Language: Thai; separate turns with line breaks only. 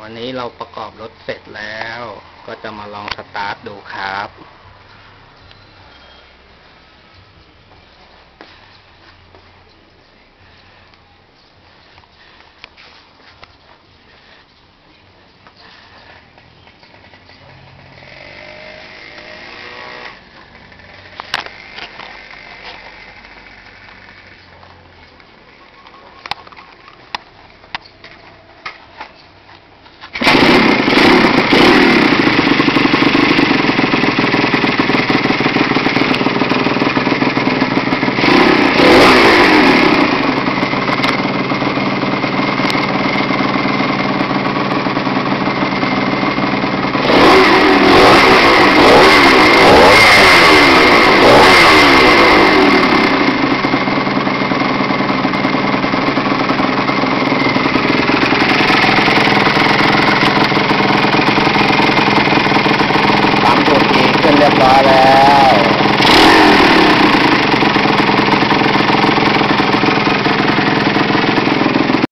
วันนี้เราประกอบรถเสร็จแล้ว ก็จะมาลองสตาร์ทดูครับ ปั๊มถูกทีขึ้น เรียบร้อยแล้ว